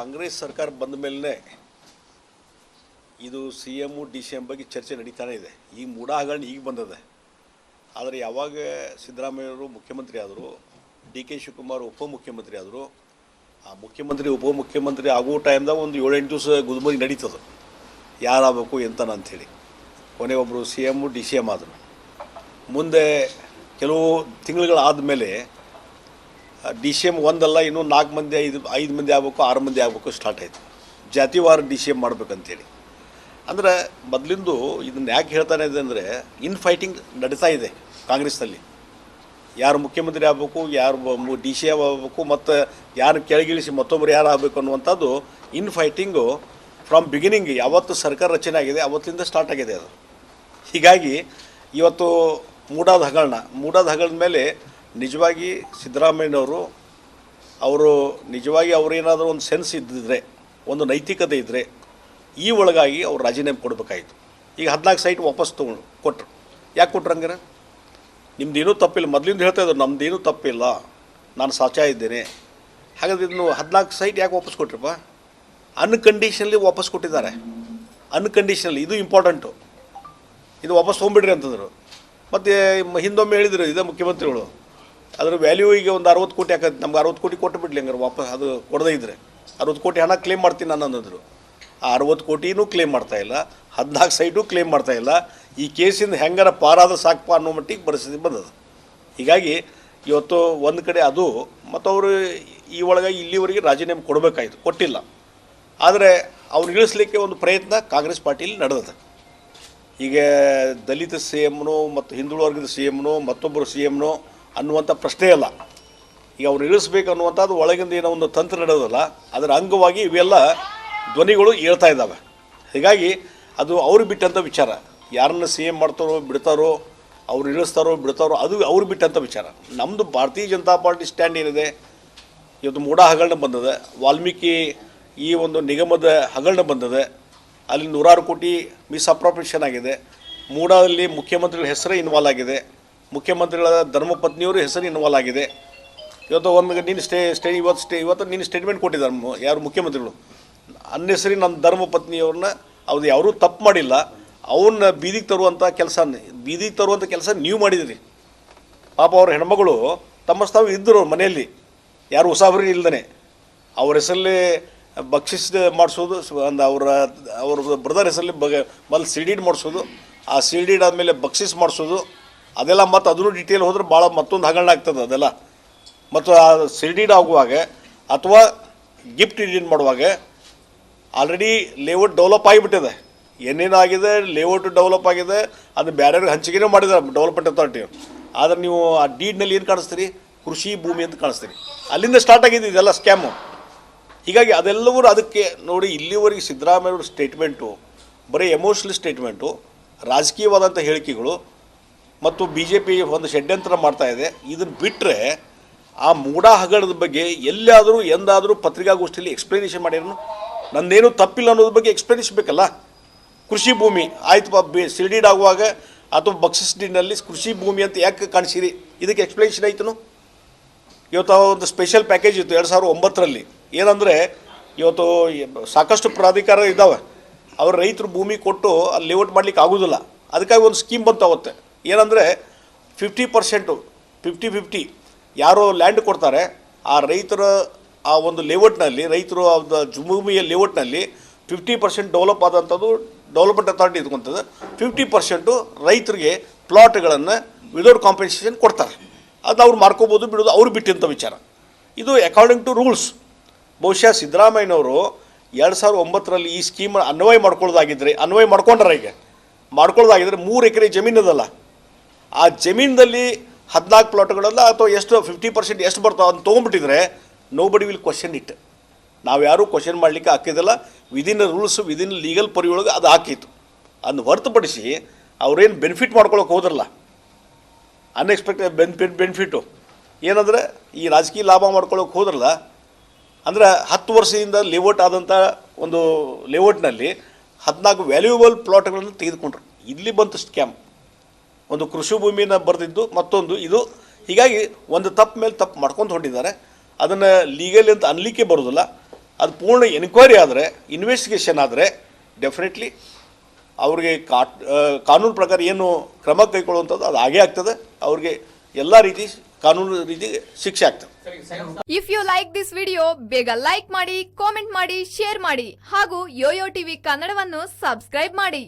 ಕಾಂಗ್ರೆಸ್ ಸರ್ಕಾರ ಬಂದ ಮೇಲೆ ಇದು C M D C M ಬಗ್ಗೆ ಚರ್ಚೆ ನಡೀತಾನೆ ಇದೆ. ಈ ಮೂಢ ಈಗ ಬಂದದೆ. ಆದರೆ ಯಾವಾಗ ಸಿದ್ದರಾಮಯ್ಯವರು ಮುಖ್ಯಮಂತ್ರಿ ಆದರು, ಡಿ ಕೆ ಶಿವಕುಮಾರ್ ಉಪಮುಖ್ಯಮಂತ್ರಿ ಆದರು, ಆ ಮುಖ್ಯಮಂತ್ರಿ ಉಪಮುಖ್ಯಮಂತ್ರಿ ಆಗೋ ಟೈಮ್ದಾಗ ಒಂದು ಏಳೆಂಟು ದಿವಸ ಗುದ್ಮರಿ ನಡೀತದೆ. ಯಾರಾಗಬೇಕು ಎಂತನ ಅಂಥೇಳಿ. ಕೊನೆ ಒಬ್ಬರು C M D C M ಆದರು. ಮುಂದೆ ಕೆಲವು ತಿಂಗಳುಗಳಾದಮೇಲೆ ಡಿ ಸಿ ಎಂ ಒಂದಲ್ಲ, ಇನ್ನೂ ನಾಲ್ಕು ಮಂದಿ, ಐದು ಐದು ಮಂದಿ ಆಗಬೇಕು, ಆರು ಮಂದಿ ಆಗಬೇಕು ಸ್ಟಾರ್ಟ್ ಆಯಿತು. ಜಾತಿವಾರ ಡಿ ಸಿ ಎಂ ಮಾಡ್ಬೇಕಂತೇಳಿ. ಅಂದರೆ ಮೊದಲಿಂದು ಇದನ್ನ ಯಾಕೆ ಹೇಳ್ತಾನೆ ಇದೆ ಅಂದರೆ ಇನ್ ಫೈಟಿಂಗ್ ನಡೀತಾ ಇದೆ ಕಾಂಗ್ರೆಸ್ನಲ್ಲಿ. ಯಾರು ಮುಖ್ಯಮಂತ್ರಿ ಆಗಬೇಕು, ಯಾರು ಡಿ ಸಿ ಎಂ ಆಗಬೇಕು, ಮತ್ತು ಯಾರು ಕೆಳಗಿಳಿಸಿ ಮತ್ತೊಬ್ಬರು ಯಾರು ಆಗಬೇಕು ಅನ್ನುವಂಥದ್ದು ಇನ್ ಫೈಟಿಂಗು ಫ್ರಮ್ ಬಿಗಿನಿಂಗ್ ಯಾವತ್ತು ಸರ್ಕಾರ ರಚನೆ ಆಗಿದೆ, ಅವತ್ತಿಂದ ಸ್ಟಾರ್ಟ್ ಆಗಿದೆ ಅದು. ಹೀಗಾಗಿ ಇವತ್ತು ಮೂಡಾದ ಹಗರಣ, ಮೂಡಾದ ಹಗರಣದ ಮೇಲೆ ನಿಜವಾಗಿ ಸಿದ್ದರಾಮಯ್ಯನವರು ಅವರು ನಿಜವಾಗಿ ಅವರೇನಾದರೂ ಒಂದು ಸೆನ್ಸ್ ಇದ್ದಿದ್ರೆ, ಒಂದು ನೈತಿಕತೆ ಇದ್ದರೆ ಈ ಒಳಗಾಗಿ ಅವ್ರು ರಾಜೀನಾಮೆ ಕೊಡಬೇಕಾಯಿತು. ಈಗ ಹದಿನಾಲ್ಕು ಸೈಟ್ ವಾಪಸ್ ತೊಗೊಂಡು ಕೊಟ್ಟರು ಯಾಕೆ ಕೊಟ್ರು ಹಂಗಾರೆ? ನಿಮ್ದೇನೂ ತಪ್ಪಿಲ್ಲ. ಮೊದಲಿಂದ ಹೇಳ್ತಾ ಇದ್ರು, ನಮ್ದೇನೂ ತಪ್ಪಿಲ್ಲ. ನಾನು ಸಾಚ ಇದ್ದೇನೆ. ಹಾಗಾದ್ರೆ ಇದನ್ನು ಹದಿನಾಲ್ಕು ಸೈಟ್ ಯಾಕೆ ವಾಪಸ್ ಕೊಟ್ರಪ್ಪ? ಅನ್ಕಂಡೀಷನಲ್ಲಿ ವಾಪಸ್ ಕೊಟ್ಟಿದ್ದಾರೆ. ಅನ್ಕಂಡೀಷನಲ್ಲಿ ಇದು ಇಂಪಾರ್ಟೆಂಟು ಇದು ವಾಪಸ್ ತೊಗೊಂಬಿಡ್ರಿ ಅಂತಂದರು. ಮತ್ತು ಹಿಂದೊಮ್ಮೆ ಹೇಳಿದರು, ಇದೇ ಮುಖ್ಯಮಂತ್ರಿಗಳು. ಅದ್ರ ವ್ಯಾಲ್ಯೂ ಈಗ ಒಂದು ಅರವತ್ತು ಕೋಟಿ ಯಾಕೆ ನಮ್ಗೆ ಅರವತ್ತು ಕೋಟಿ ಕೊಟ್ಟು ಬಿಡ್ಲಿ ಹಂಗಾರೆ ವಾಪಸ್ ಅದು ಕೊಡದೇ ಇದ್ರೆ. ಅರವತ್ತು ಕೋಟಿ ಹಣ ಕ್ಲೇಮ್ ಮಾಡ್ತೀನಿ ನಾನು ಅನ್ನೋದ್ರು ಆ ಅರವತ್ತು ಕೋಟಿನೂ ಕ್ಲೇಮ್ ಮಾಡ್ತಾ ಇಲ್ಲ, ಹದಿನಾಲ್ಕು ಸೈಟು ಕ್ಲೇಮ್ ಮಾಡ್ತಾ ಇಲ್ಲ. ಈ ಕೇಸಿಂದ ಹೆಂಗಾರ ಪಾರಾದ ಸಾಕಪ್ಪ ಅನ್ನೋ ಮಟ್ಟಿಗೆ ಪರಿಸ್ಥಿತಿ ಬಂದದ. ಹೀಗಾಗಿ ಇವತ್ತು ಒಂದು ಕಡೆ ಅದು ಮತ್ತು ಅವರು ಈ ಒಳಗೆ ಇಲ್ಲಿವರೆಗೆ ರಾಜೀನಾಮೆ ಕೊಡಬೇಕಾಯಿತು, ಕೊಟ್ಟಿಲ್ಲ. ಆದರೆ ಅವ್ನು ಇಳಿಸ್ಲಿಕ್ಕೆ ಒಂದು ಪ್ರಯತ್ನ ಕಾಂಗ್ರೆಸ್ ಪಾರ್ಟಿಯಲ್ಲಿ ನಡೆದದೆ. ಈಗ ದಲಿತ ಸಿ ಎಮ್ನೋ ಮತ್ತು ಹಿಂದುಳಿದ ವರ್ಗದ ಸಿ ಎಮ್ನೋ ಮತ್ತೊಬ್ಬರು ಸಿ ಎಮ್ನೋ ಅನ್ನುವಂಥ ಪ್ರಶ್ನೆ ಅಲ್ಲ. ಈಗ ಅವ್ರು ಇಳಿಸ್ಬೇಕು ಅನ್ನುವಂಥದ್ದು ಒಳಗಿಂದ ಏನೋ ಒಂದು ತಂತ್ರ ನಡೆಯೋದಲ್ಲ ಅದರ ಅಂಗವಾಗಿ ಇವೆಲ್ಲ ಧ್ವನಿಗಳು ಹೇಳ್ತಾ ಇದ್ದಾವೆ. ಹೀಗಾಗಿ ಅದು ಅವ್ರು ಬಿಟ್ಟಂಥ ವಿಚಾರ. ಯಾರನ್ನ ಸಿ ಎಂ ಮಾಡ್ತಾರೋ, ಬಿಡ್ತಾರೋ, ಅವ್ರು ಇಳಿಸ್ತಾರೋ, ಬಿಡ್ತಾರೋ, ಅದು ಅವ್ರು ಬಿಟ್ಟಂಥ ವಿಚಾರ. ನಮ್ಮದು ಭಾರತೀಯ ಜನತಾ ಪಾರ್ಟಿ ಸ್ಟ್ಯಾಂಡ್ ಏನಿದೆ, ಇವತ್ತು ಮೂಡ ಹಗರಣ ಬಂದಿದೆ, ವಾಲ್ಮೀಕಿ ಈ ಒಂದು ನಿಗಮದ ಹಗರಣ ಬಂದಿದೆ, ಅಲ್ಲಿ ನೂರಾರು ಕೋಟಿ ಮಿಸ್ಅಪ್ರಾಪ್ರೇಷನ್ ಆಗಿದೆ, ಮೂಡಾದಲ್ಲಿ ಮುಖ್ಯಮಂತ್ರಿಗಳ ಹೆಸರೇ ಇನ್ವಾಲ್ವ್ ಆಗಿದೆ ಮುಖ್ಯಮಂತ್ರಿಗಳ ಧರ್ಮಪತ್ನಿಯವರು ಹೆಸರು ಇನ್ವಾಲ್ವ್ ಆಗಿದೆ ಇವತ್ತು ಒಂದು ನೀನು ಸ್ಟೇ ಸ್ಟೇ, ಇವತ್ತು ಸ್ಟೇ, ಇವತ್ತು ನೀನು ಸ್ಟೇಟ್ಮೆಂಟ್ ಕೊಟ್ಟಿದ್ದಾರೆ ಯಾರು ಮುಖ್ಯಮಂತ್ರಿಗಳು. ಅನ್ನೆಸರಿ ನನ್ನ ಧರ್ಮಪತ್ನಿಯವ್ರನ್ನ ಅವ್ರು ಯಾರೂ ತಪ್ಪು ಮಾಡಿಲ್ಲ. ಅವನ್ನ ಬೀದಿಗೆ ತರುವಂಥ ಕೆಲಸ, ಬೀದಿಗೆ ತರುವಂಥ ಕೆಲಸ ನೀವು ಮಾಡಿದಿರಿ. ಪಾಪ ಅವ್ರ ಹೆಣ್ಮಗಳು ತಮ್ಮಸ್ತಾವು ಇದ್ದರು ಮನೆಯಲ್ಲಿ. ಯಾರು ಉಸಾಬರಿ ಇಲ್ದೇ ಅವ್ರ ಹೆಸರಲ್ಲಿ ಬಕ್ಷಿಸ್ ಮಾಡಿಸೋದು ಒಂದು ಅವರ, ಅವ್ರ ಬ್ರದರ್ ಹೆಸರಲ್ಲಿ ಬಗ, ಮೊದಲು ಸಿಡಿಡ್ ಮಾಡಿಸೋದು. ಆ ಸಿಡಿಡ್ ಆದಮೇಲೆ ಬಕ್ಷಿಸ್ ಮಾಡಿಸೋದು. ಅದೆಲ್ಲ ಮತ್ತು ಅದನ್ನು ಡಿಟೇಲ್ ಹೋದ್ರೆ ಭಾಳ ಮತ್ತೊಂದು ಹಗರಣ ಆಗ್ತದೆ ಅದೆಲ್ಲ. ಮತ್ತು ಆ ಸಿಡಿಡ್ ಆಗುವಾಗ ಅಥವಾ ಗಿಫ್ಟ್ ಇಡಿಡ್ ಮಾಡುವಾಗ ಆಲ್ರೆಡಿ ಲೇಔಟ್ ಡೆವಲಪ್ ಆಗಿಬಿಟ್ಟಿದೆ. ಏನೇನಾಗಿದೆ ಲೇಔಟ್ ಡೆವಲಪ್ ಆಗಿದೆ, ಅದು ಬೇರೆಯವ್ರಿಗೆ ಹಂಚಿಕೆನೇ ಮಾಡಿದ್ದಾರೆ ಡೆವಲಪ್ಮೆಂಟ್ ಅಥಾರಿಟಿ ಆದರೆ ನೀವು ಆ ಡೀಡ್ನಲ್ಲಿ ಏನು ಕಾಣಿಸ್ತೀರಿ? ಕೃಷಿ ಭೂಮಿ ಅಂತ ಕಾಣಿಸ್ತೀರಿ. ಅಲ್ಲಿಂದ ಸ್ಟಾರ್ಟ್ ಆಗಿದೆ ಇದೆಲ್ಲ ಸ್ಕ್ಯಾಮು ಹೀಗಾಗಿ ಅದೆಲ್ಲವೂ ಅದಕ್ಕೆ ನೋಡಿ ಇಲ್ಲಿವರೆಗೆ ಸಿದ್ದರಾಮಯ್ಯವ್ರ ಸ್ಟೇಟ್ಮೆಂಟು ಬರೀ ಎಮೋಷ್ನಲ್ ಸ್ಟೇಟ್ಮೆಂಟು ರಾಜಕೀಯವಾದಂಥ ಹೇಳಿಕೆಗಳು ಮತ್ತು ಬಿ ಜೆ ಪಿ ಒಂದು ಷಡ್ಯಂತ್ರ ಮಾಡ್ತಾ ಇದೆ. ಇದನ್ನು ಬಿಟ್ಟರೆ ಆ ಮೂಡ ಹಗರಣದ ಬಗ್ಗೆ ಎಲ್ಲಿಯಾದರೂ ಎಂದಾದರೂ ಪತ್ರಿಕಾಗೋಷ್ಠಿಯಲ್ಲಿ ಎಕ್ಸ್ಪ್ಲನೇಷನ್ ಮಾಡಿರೋನು. ನಂದೇನು ತಪ್ಪಿಲ್ಲ ಅನ್ನೋದ್ರ ಬಗ್ಗೆ ಎಕ್ಸ್ಪ್ಲನೇಷನ್ ಬೇಕಲ್ಲ? ಕೃಷಿ ಭೂಮಿ ಆಯ್ತು ಬಿ ಸಿಲ್ಡಿಡ್ ಆಗುವಾಗ ಅಥವಾ ಬಕ್ಸಿಸ್ಡಿನಲ್ಲಿ ಕೃಷಿ ಭೂಮಿ ಅಂತ ಯಾಕೆ ಕಾಣಿಸಿರಿ? ಇದಕ್ಕೆ ಎಕ್ಸ್ಪ್ಲನೇಷನ್ ಆಯಿತು ಇವತ್ತು ಒಂದು ಸ್ಪೆಷಲ್ ಪ್ಯಾಕೇಜ್ ಇತ್ತು ಎರಡು ಸಾವಿರದ ಒಂಬತ್ತರಲ್ಲಿ. ಏನಂದರೆ ಇವತ್ತು ಸಾಕಷ್ಟು ಪ್ರಾಧಿಕಾರ ಇದ್ದಾವೆ. ಅವ್ರ ರೈತರು ಭೂಮಿ ಕೊಟ್ಟು ಅಲ್ಲಿ ಲೇಔಟ್ ಮಾಡ್ಲಿಕ್ಕೆ ಆಗೋದಿಲ್ಲ. ಅದಕ್ಕಾಗಿ ಒಂದು ಸ್ಕೀಮ್ ಬಂತು ಅವತ್ತೆ. ಏನಂದರೆ ಫಿಫ್ಟಿ ಪರ್ಸೆಂಟು ಫಿಫ್ಟಿ ಫಿಫ್ಟಿ ಯಾರು ಲ್ಯಾಂಡ್ ಕೊಡ್ತಾರೆ, ಆ ರೈತರ, ಆ ಒಂದು ಲೇಔಟ್ನಲ್ಲಿ ರೈತರು ಭೂಮಿಯ ಲೇಔಟ್ನಲ್ಲಿ ಫಿಫ್ಟಿ ಪರ್ಸೆಂಟ್ ಡೆವಲಪ್ ಆದಂಥದ್ದು ಡೆವಲಪ್ಮೆಂಟ್ ಅಥಾರಿಟಿ ಇದ್ಕೊಂತದ್ದು ಫಿಫ್ಟಿ ಪರ್ಸೆಂಟು ರೈತರಿಗೆ ಪ್ಲಾಟ್ಗಳನ್ನು ವಿದೌಟ್ ಕಾಂಪನ್ಸೇಷನ್ ಕೊಡ್ತಾರೆ. ಅದು ಅವ್ರು ಮಾರ್ಕೋಬೋದು, ಬಿಡೋದು ಅವ್ರು ಬಿಟ್ಟಂಥ ವಿಚಾರ. ಇದು ಅಕಾರ್ಡಿಂಗ್ ಟು ರೂಲ್ಸ್ ಬಹುಶಃ ಸಿದ್ದರಾಮಯ್ಯನವರು ಎರಡು ಸಾವಿರದ ಒಂಬತ್ತರಲ್ಲಿ ಈ ಸ್ಕೀಮ್ ಅನ್ವಯ ಮಾಡ್ಕೊಳ್ಳೋದಾಗಿದ್ದರೆ ಅನ್ವಯ ಮಾಡ್ಕೊಂಡ್ರೆ ಈಗ. ಮಾಡ್ಕೊಳ್ಳೋದಾಗಿದ್ದರೆ ಮೂರು ಎಕರೆ ಜಮೀನದಲ್ಲ ಆ ಜಮೀನಲ್ಲಿ ಹದಿನಾಲ್ಕು ಪ್ಲಾಟ್ಗಳಲ್ಲ ಅಥವಾ ಎಷ್ಟು ಫಿಫ್ಟಿ ಪರ್ಸೆಂಟ್ ಎಷ್ಟು ಬರ್ತಾವೆ ಅಂತ ತೊಗೊಂಡ್ಬಿಟ್ಟಿದ್ರೆ nobody will question it ನಾವು ಯಾರೂ ಕ್ವಶನ್ ಮಾಡಲಿಕ್ಕೆ ಹಾಕಿದ್ದಲ್ಲ ವಿದಿನ್ ರೂಲ್ಸ್ ವಿದಿನ್ ಲೀಗಲ್ ಪರಿಯೊಳಗೆ ಅದು ಹಾಕಿತ್ತು ಅದನ್ನು ಹೊರತುಪಡಿಸಿ ಅವ್ರೇನು ಬೆನಿಫಿಟ್ ಮಾಡ್ಕೊಳಕ್ಕೆ ಹೋದ್ರಲ್ಲ. ಅನ್ಎಕ್ಸ್ಪೆಕ್ಟೆಡ್ ಬೆನಿಫಿಟ್ ಬೆನಿಫಿಟ್ಟು ಏನಂದರೆ ಈ ರಾಜಕೀಯ ಲಾಭ ಮಾಡ್ಕೊಳ್ಳೋಕೆ ಹೋದ್ರಲ್ಲ. ಅಂದ್ರೆ ಹತ್ತು ವರ್ಷದಿಂದ ಲೇಔಟ್ ಆದಂಥ ಒಂದು ಲೇಔಟ್ನಲ್ಲಿ ಹದಿನಾಲ್ಕು ವ್ಯಾಲ್ಯೂಬಲ್ ಪ್ಲಾಟ್ಗಳನ್ನು ತೆಗೆದುಕೊಂಡ್ರು. ಇಲ್ಲಿ ಬಂತು ಸ್ಕ್ಯಾಮ್ ಒಂದು ಕೃಷಿ ಭೂಮಿನ ಬರೆದಿದ್ದು ಮತ್ತೊಂದು ಇದು. ಹೀಗಾಗಿ ಒಂದು ತಪ್ಪು ಮೇಲೆ ತಪ್ಪು ಮಾಡ್ಕೊಂಡು ಹೊಂಟಿದ್ದಾರೆ. ಅದನ್ನು ಲೀಗಲಿ ಅಂತ ಅನ್ಲಿಕ್ಕೆ ಬರೋದಿಲ್ಲ. ಅದು ಪೂರ್ಣ ಎನ್ಕ್ವೈರಿ ಆದರೆ ಇನ್ವೆಸ್ಟಿಗೇಷನ್ ಆದರೆ ಡೆಫಿನೆಟ್ಲಿ ಅವ್ರಿಗೆ ಕಾಟ್ ಕಾನೂನು ಪ್ರಕಾರ ಏನು ಕ್ರಮ ಕೈಗೊಳ್ಳುವಂಥದ್ದು ಅದು ಹಾಗೇ ಆಗ್ತದೆ. ಅವ್ರಿಗೆ ಎಲ್ಲ ರೀತಿ ಕಾನೂನು ರೀತಿ ಶಿಕ್ಷೆ ಆಗ್ತದೆ. If you like this video ಬೇಗ ಲೈಕ್ ಮಾಡಿ ಕಾಮೆಂಟ್ ಮಾಡಿ ಶೇರ್ ಮಾಡಿ ಹಾಗೂ ಯೋಯೋ ಟಿವಿ ಕನ್ನಡವನ್ನು ಸಬ್ಸ್ಕ್ರೈಬ್ ಮಾಡಿ.